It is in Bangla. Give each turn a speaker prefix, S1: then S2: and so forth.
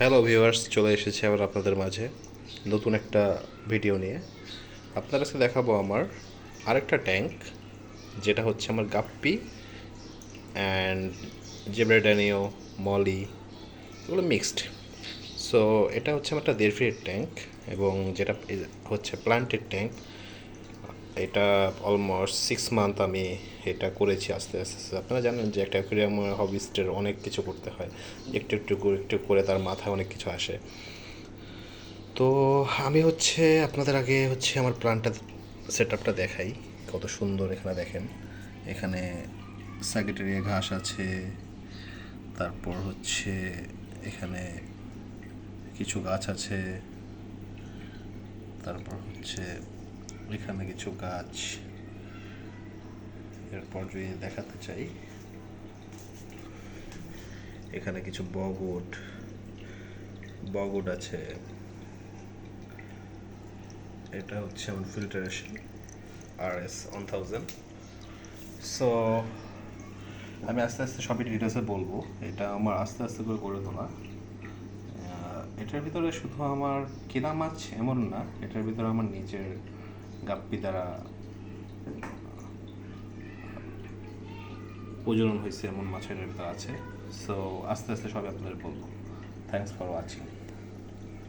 S1: হ্যালো ভিউয়ার্স চলে এসেছি আবার আপনাদের মাঝে নতুন একটা ভিডিও নিয়ে। আপনার কাছে দেখাবো আমার আরেকটা ট্যাঙ্ক যেটা হচ্ছে আমার গাপ্পি অ্যান্ড জেব্রেডানিও মলি এগুলো মিক্সড সো এটা হচ্ছে আমার একটা দেড় ফিটের ট্যাঙ্ক এবং যেটা হচ্ছে প্লান্টেড ট্যাঙ্ক এটা অলমোস্ট সিক্স মান্থ আমি এটা করেছি আস্তে আস্তে আস্তে। আপনারা জানেন যে একটা অ্যাকুরিয়াম হবিস্টের অনেক কিছু করতে হয়। একটু একটু একটু করে তার মাথায় অনেক কিছু আসে। তো আমি হচ্ছে আপনাদের আগে হচ্ছে আমার প্ল্যানটা সেট আপটা দেখাই। কত সুন্দর এখানে দেখেন। এখানে স্যাকেটেরিয়া ঘাস আছে। তারপর হচ্ছে এখানে কিছু গাছ আছে। তারপর হচ্ছে এখানে কিছু গাছ এরপর যদি দেখাতে চাই, এখানে কিছু বগউড বগউড আছে। এটা হচ্ছে আমার ফিল্টারেশন আর এস ওয়ান থাউজেন্ড সো আমি আস্তে আস্তে সবই ডিটেলসে বলব। এটা আমার আস্তে আস্তে করে করে তোলা। এটার ভিতরে শুধু আমার কেনা মাছ এমন না, এটার ভিতরে আমার নিজের গাপ্পি দ্বারা প্রজনন হয়েছে এমন মাছের আছে। সো আস্তে আস্তে সবাই আপনাদের বলব। Thanks for watching